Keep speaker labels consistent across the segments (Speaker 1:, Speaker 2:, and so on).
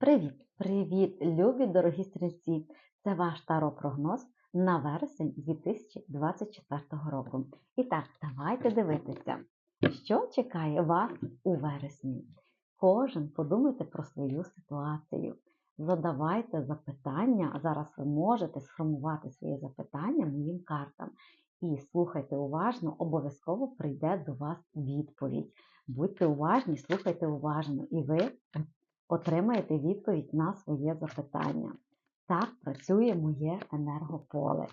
Speaker 1: Привіт! Привіт, любі дорогі стрільці! Це ваш таро-прогноз на вересень 2024 року. І так, давайте дивитися, що чекає вас у вересні. Кожен подумайте про свою ситуацію. Задавайте запитання, зараз ви можете сформувати своє запитання моїм картам. І слухайте уважно, обов'язково прийде до вас відповідь. Будьте уважні, слухайте уважно, і ви отримаєте відповідь на своє запитання. Так працює моє енергополе.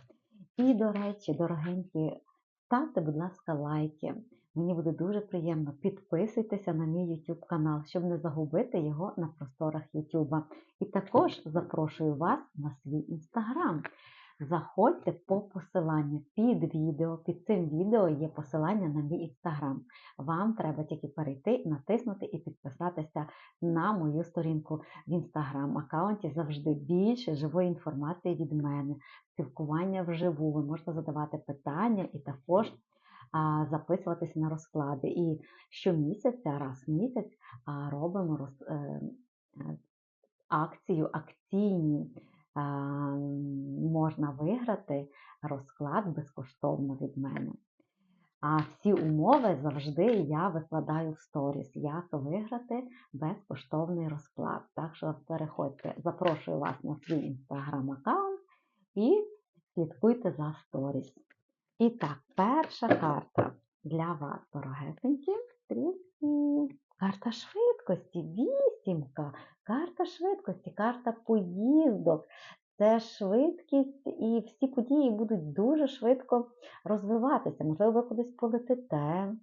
Speaker 1: І, до речі, дорогенькі, ставте, будь ласка, лайки. Мені буде дуже приємно. Підписуйтеся на мій YouTube канал, щоб не загубити його на просторах YouTube. І також запрошую вас на свій інстаграм. Заходьте по посиланню під відео. Під цим відео є посилання на мій інстаграм. Вам треба тільки перейти, натиснути і підписатися на мою сторінку в інстаграм. Аккаунті завжди більше живої інформації від мене, спілкування вживу. Ви можете задавати питання і також записуватися на розклади. І щомісяця, раз в місяць, робимо роз, е, е, акцію, акційні. А, можна виграти розклад безкоштовно від мене. А всі умови завжди я викладаю в сторіс, як виграти безкоштовний розклад. Так що переходьте, запрошую вас на свій інстаграм-аккаунт і слідкуйте за сторіс. І так, перша карта для вас, дорогесенькі, стрільці. Карта швидкості, вісімка, карта швидкості, карта поїздок. Це швидкість, і всі події будуть дуже швидко розвиватися. Можливо, ви кудись полетите,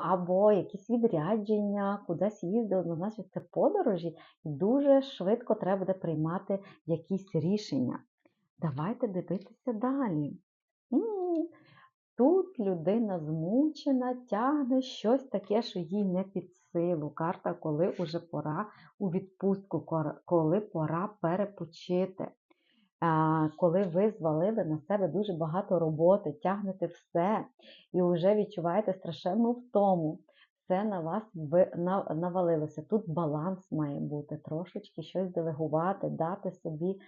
Speaker 1: або якісь відрядження, кудись їздили, значить це подорожі, і дуже швидко треба буде приймати якісь рішення. Давайте дивитися далі. Тут людина змучена, тягне щось таке, що їй не під силу. Карта, коли вже пора у відпустку, коли пора перепочити. Коли ви звалили на себе дуже багато роботи, тягнете все і вже відчуваєте страшенну втому все на вас навалилося. Тут баланс має бути, трошечки щось делегувати, дати собі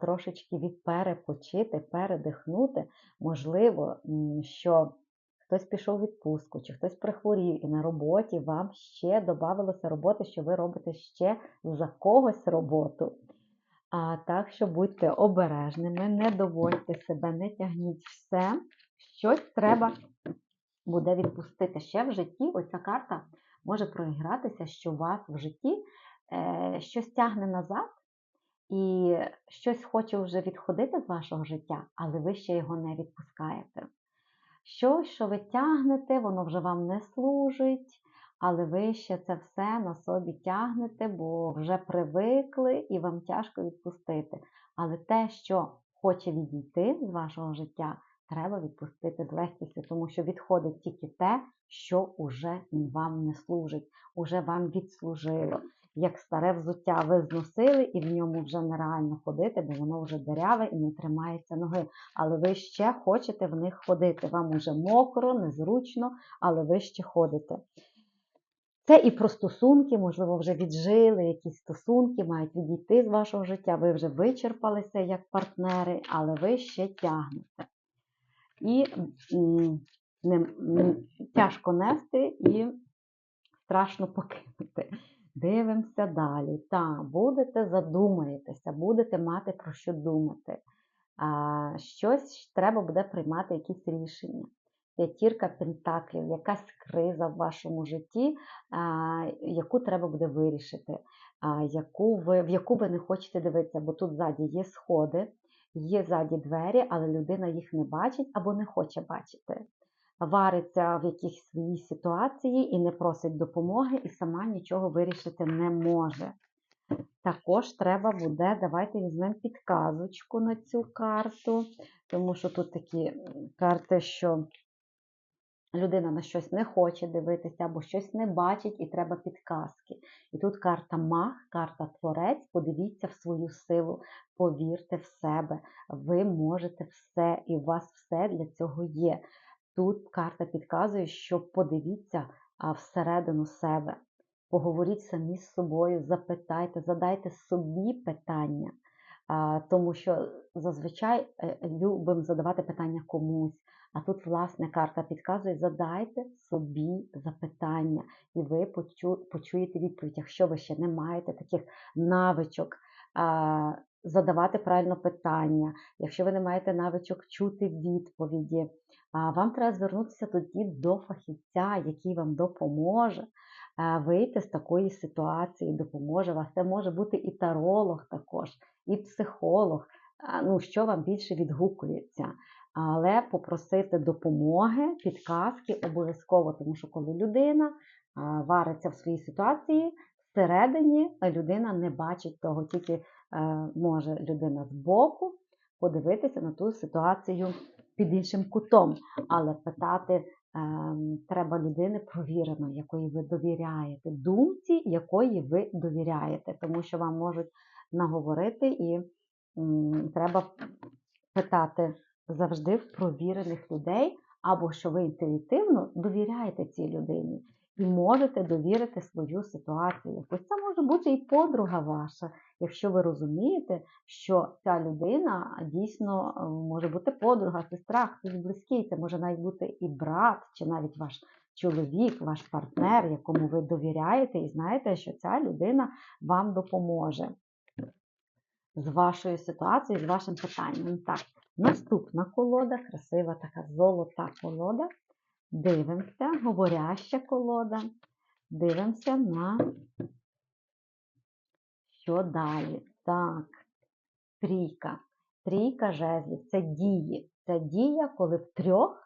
Speaker 1: трошечки відперепочити, передихнути. Можливо, що хтось пішов у відпустку, чи хтось прихворів, і на роботі вам ще додавалося роботи, що ви робите ще за когось роботу. А так що будьте обережними, не доводьте себе, не тягніть все. Щось треба буде відпустити ще в житті. Оця карта може проігратися, що у вас в житті е, щось тягне назад, і щось хоче вже відходити з вашого життя, але ви ще його не відпускаєте. Щось, що ви тягнете, воно вже вам не служить, але ви ще це все на собі тягнете, бо вже привикли і вам тяжко відпустити. Але те, що хоче відійти з вашого життя, треба відпустити з легкістю, тому що відходить тільки те, що уже вам не служить, уже вам відслужило. Як старе взуття ви зносили, і в ньому вже нереально ходити, бо воно вже деряве і не тримається ноги. Але ви ще хочете в них ходити. Вам уже мокро, незручно, але ви ще ходите. Це і про стосунки, можливо, вже віджили якісь стосунки, мають відійти з вашого життя. Ви вже вичерпалися як партнери, але ви ще тягнете і не, тяжко нести і страшно покинути. Дивимося далі. Так, будете задумаєтеся, будете мати про що думати. А, Щось треба буде приймати якісь рішення. П'ятірка пентаклів, якась криза в вашому житті, а, яку треба буде вирішити, а, яку ви, в яку ви не хочете дивитися, бо тут ззаді є сходи, Є ззаді двері, але людина їх не бачить або не хоче бачити. Вариться в якійсь своїй ситуації і не просить допомоги, і сама нічого вирішити не може. Також треба буде, давайте візьмемо підказочку на цю карту, тому що тут такі карти, що людина на щось не хоче дивитися або щось не бачить, і треба підказки. І тут карта маг, карта творець, подивіться в свою силу, повірте в себе, ви можете все, і у вас все для цього є. Тут карта підказує, що подивіться всередину себе. поговоріть самі з собою, запитайте, задайте собі питання, тому що зазвичай е, любимо задавати питання комусь. А тут, власне, карта підказує, задайте собі запитання, і ви почу- почуєте відповідь. Якщо ви ще не маєте таких навичок задавати правильно питання, якщо ви не маєте навичок чути відповіді, вам треба звернутися тоді до фахівця, який вам допоможе вийти з такої ситуації, допоможе вас. Це може бути і таролог також, і психолог. Ну, що вам більше відгукується але попросити допомоги, підказки обов'язково, тому що коли людина вариться в своїй ситуації, всередині людина не бачить того, тільки е, може людина збоку подивитися на ту ситуацію під іншим кутом, але питати. ем, Треба людини провірено, якої ви довіряєте, думці, якої ви довіряєте, тому що вам можуть наговорити, і треба питати завжди в провірених людей, або що ви інтуїтивно довіряєте цій людині і можете довірити свою ситуацію. Ось це може бути і подруга ваша, якщо ви розумієте, що ця людина дійсно е, може бути подруга, сестра, хтось близький, це може навіть бути і брат, чи навіть ваш чоловік, ваш партнер, якому ви довіряєте, і знаєте, що ця людина вам допоможе. З вашою ситуацією, з вашим питанням. Так, Наступна колода, красива така золота колода. Дивимося, говоряща колода. Дивимося на що далі. Так, трійка. Трійка жезлів це дії. Це дія, коли в трьох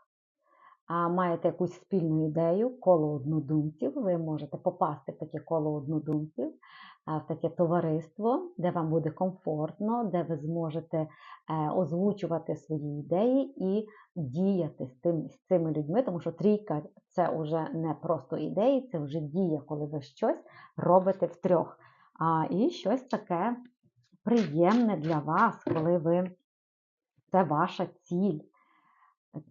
Speaker 1: маєте якусь спільну ідею, коло однодумців, ви можете попасти в таке коло однодумців, в таке товариство, де вам буде комфортно, де ви зможете е, озвучувати свої ідеї і діяти з, тим, з цими людьми, тому що трійка це вже не просто ідеї, це вже дія, коли ви щось робите втрьох. І щось таке приємне для вас, коли ви це ваша ціль.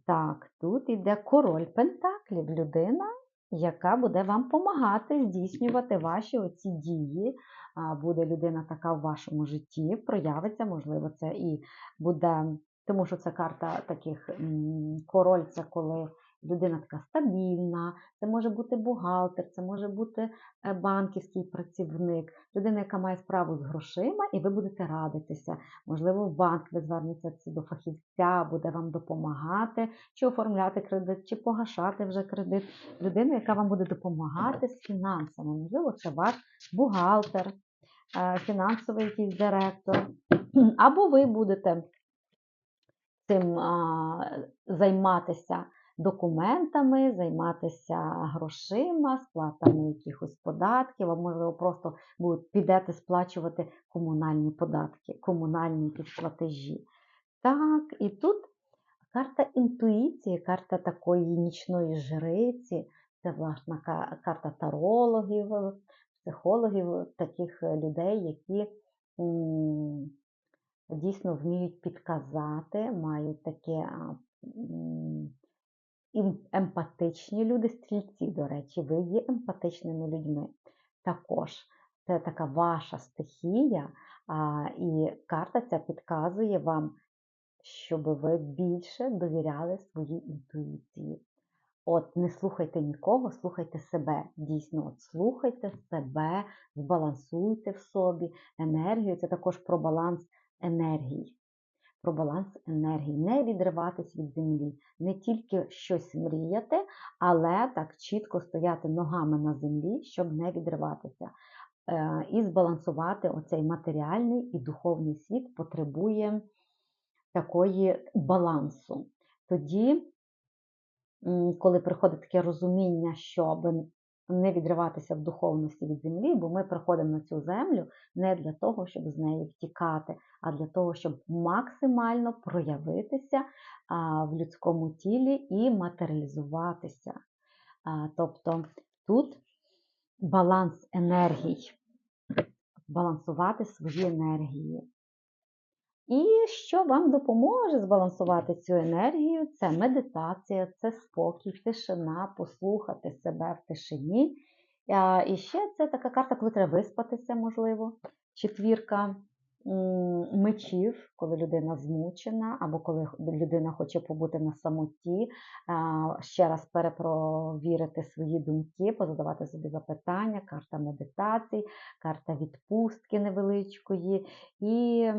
Speaker 1: Так, тут іде король Пентаклів, людина, яка буде вам допомагати здійснювати ваші оці дії. Буде людина така в вашому житті, проявиться, можливо, це і буде, тому що це карта таких король, це коли людина така стабільна, це може бути бухгалтер, це може бути е, банківський працівник, людина, яка має справу з грошима, і ви будете радитися. Можливо, банк ви звернетеся до фахівця, буде вам допомагати, чи оформляти кредит, чи погашати вже кредит. Людина, яка вам буде допомагати з фінансами. Можливо, це ваш бухгалтер, е, фінансовий якийсь директор. Або ви будете цим займатися документами, займатися грошима, сплатами якихось податків, а можливо, просто підете сплачувати комунальні податки, комунальні якісь платежі. Так, і тут карта інтуїції, карта такої нічної жриці, це власна карта тарологів, психологів, таких людей, які дійсно вміють підказати, мають таке емпатичні люди, стрільці, до речі, ви є емпатичними людьми. Також це така ваша стихія, і карта ця підказує вам, щоб ви більше довіряли своїй інтуїції. От, не слухайте нікого, слухайте себе. Дійсно, от слухайте себе, збалансуйте в собі енергію. Це також про баланс енергії про баланс енергії, не відриватись від землі, не тільки щось мріяти, але так чітко стояти ногами на землі, щоб не відриватися. Е, і збалансувати оцей матеріальний і духовний світ потребує такої балансу. Тоді, коли приходить таке розуміння, що не відриватися в духовності від землі, бо ми приходимо на цю землю не для того, щоб з неї втікати, а для того, щоб максимально проявитися в людському тілі і матеріалізуватися. Тобто тут баланс енергій, балансувати свої енергії. І що вам допоможе збалансувати цю енергію? Це медитація, це спокій, тишина, послухати себе в тишині І ще це така карта, коли треба виспатися, можливо. Четвірка мечів, коли людина змучена, або коли людина хоче побути на самоті, ще раз перепровірити свої думки, позадавати собі запитання, карта медитацій, карта відпустки невеличкої. І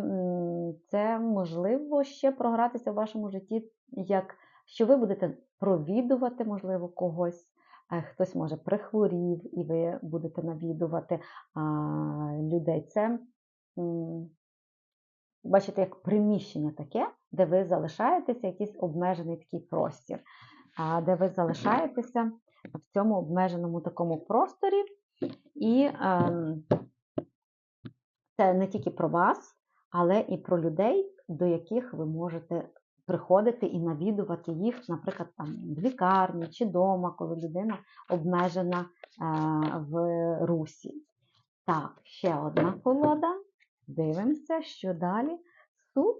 Speaker 1: це можливо ще програтися в вашому житті, як що ви будете провідувати, можливо, когось. е, Хтось може прихворів, і ви будете навідувати а, людей. Це бачите, як приміщення таке, де ви залишаєтеся, якийсь обмежений такий простір, де ви залишаєтеся в цьому обмеженому такому просторі. І ем, це не тільки про вас, але і про людей, до яких ви можете приходити і навідувати їх, наприклад, там в лікарні чи вдома, коли людина обмежена е, в русі. Так, ще одна колода. Дивимося, що далі. Суд.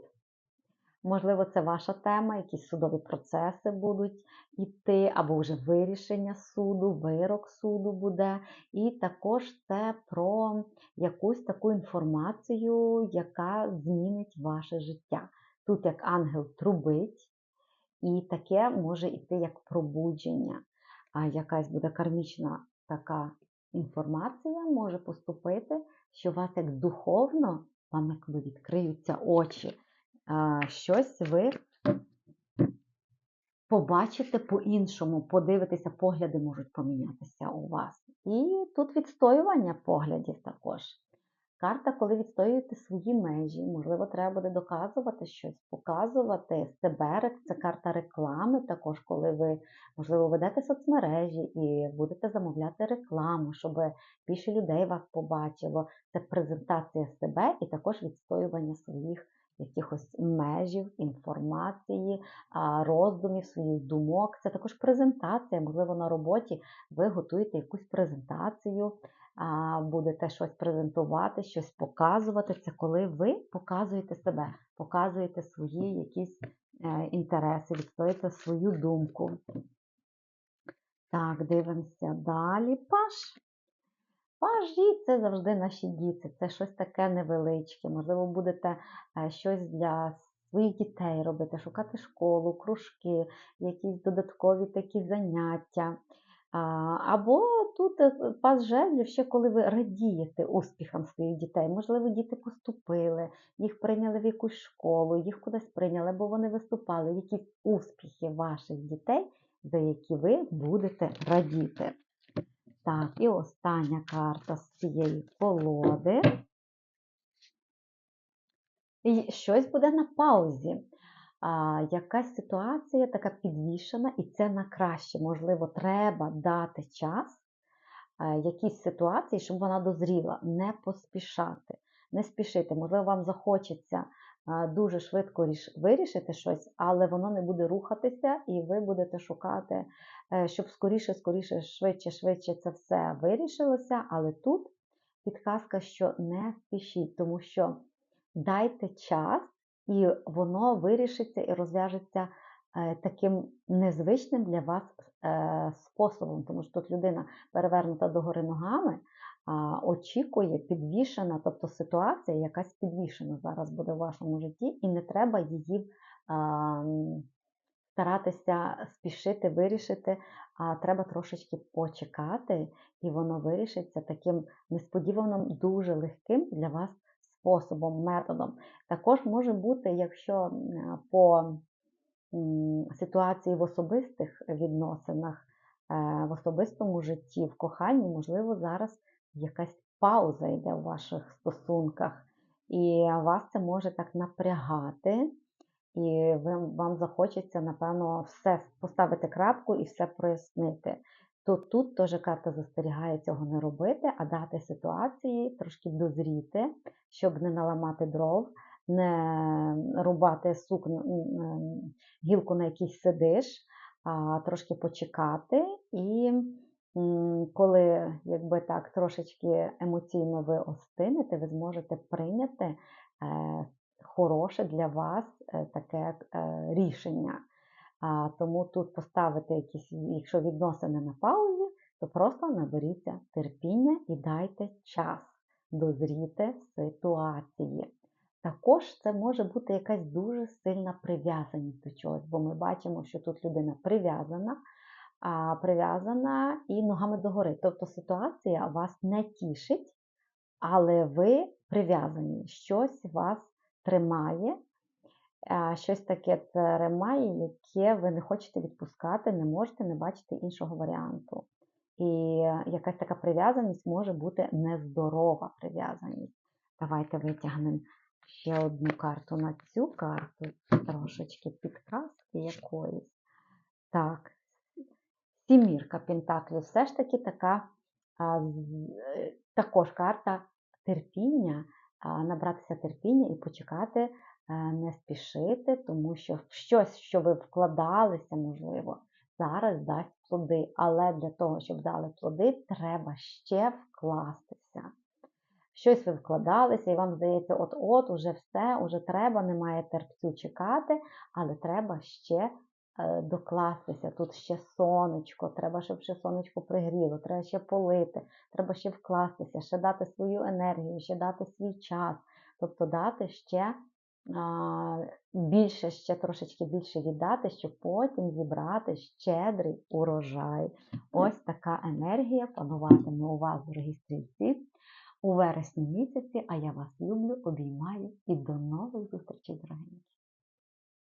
Speaker 1: Можливо, це ваша тема, якісь судові процеси будуть йти, або вже вирішення суду, вирок суду буде. І також це про якусь таку інформацію, яка змінить ваше життя. Тут як ангел трубить, і таке може йти як пробудження. А якась буде кармічна така інформація може поступити, що вас як духовно, вам як ви відкриються очі, щось ви побачите по-іншому, подивитеся, погляди можуть помінятися у вас. І тут відстоювання поглядів також. Карта, коли відстоюєте свої межі, можливо, треба буде доказувати щось, показувати себе. Це карта реклами, також коли ви, можливо, ведете соцмережі і будете замовляти рекламу, щоб більше людей вас побачило. Це презентація себе і також відстоювання своїх якихось межів, інформації, роздумів, своїх думок. Це також презентація. Можливо, на роботі ви готуєте якусь презентацію будете щось презентувати, щось показувати. Це коли ви показуєте себе, показуєте свої якісь е, інтереси, відстоїте свою думку. Так, дивимося далі. Паш. Пажі це завжди наші діти, це щось таке невеличке. Можливо, будете е, щось для своїх дітей робити, шукати школу, кружки, якісь додаткові такі заняття. Або тут е, пас жезлів, ще коли ви радієте успіхам своїх дітей. Можливо, діти поступили, їх прийняли в якусь школу, їх кудись прийняли, бо вони виступали. Якісь успіхи ваших дітей, за які ви будете радіти. Так, і остання карта з цієї колоди. І щось буде на паузі. А, якась ситуація така підвішена, і це на краще. Можливо, треба дати час а, якійсь ситуації, щоб вона дозріла, не поспішати, не спішити. Можливо, вам захочеться дуже швидко вирішити щось, але воно не буде рухатися, і ви будете шукати, е, щоб скоріше, скоріше, швидше, швидше це все вирішилося. Але тут підказка, що не спішіть, тому що дайте час, і воно вирішиться і розв'яжеться е, таким незвичним для вас е, способом, тому що тут людина перевернута догори ногами, очікує підвішена, тобто ситуація якась підвішена зараз буде в вашому житті, і не треба її старатися спішити, вирішити, а треба трошечки почекати, і воно вирішиться таким несподіваним, дуже легким для вас способом, методом. Також може бути, якщо по ситуації в особистих відносинах, е, в особистому житті, в коханні, можливо, зараз якась пауза йде у ваших стосунках, і вас це може так напрягати, і вам захочеться, напевно, все поставити крапку і все прояснити. То тут теж карта застерігає цього не робити, а дати ситуації трошки дозріти, щоб не наламати дров, не рубати ем, гілку, на якій сидиш, а трошки почекати. І коли якби так трошечки емоційно ви остинете, ви зможете прийняти е, хороше для вас е, таке е, рішення. Тому тут поставити якісь, якщо відносини на паузі, то просто наберіться терпіння і дайте час дозріти ситуації. Також це може бути якась дуже сильна прив'язаність до чогось, бо ми бачимо, що тут людина прив'язана, прив'язана і ногами догори. Тобто ситуація вас не тішить, але ви прив'язані, щось вас тримає, щось таке тримає, яке ви не хочете відпускати, не можете, не бачите іншого варіанту. І якась така прив'язаність може бути нездорова прив'язаність. Давайте витягнемо ще одну карту на цю карту, трошечки підказки якоїсь. Так, сімірка Пентаклів все ж таки така, е, також карта терпіння, набратися терпіння і почекати, е, не спішити, тому що щось, що ви вкладалися, можливо, зараз дасть плоди. Але для того, щоб дали плоди, треба ще вкластися. Щось ви вкладалися, і вам здається, от-от, уже все, уже треба, немає терпцю чекати, але треба ще докластися. Тут ще сонечко, треба, щоб ще сонечко пригріло, треба ще полити, треба ще вкластися, ще дати свою енергію, ще дати свій час, тобто дати ще більше, ще трошечки більше віддати, щоб потім зібрати щедрий урожай. Ось така енергія пануватиме у вас, дорогі стрільці, у вересні місяці, а я вас люблю, обіймаю і до нових зустрічей, дорогенькі.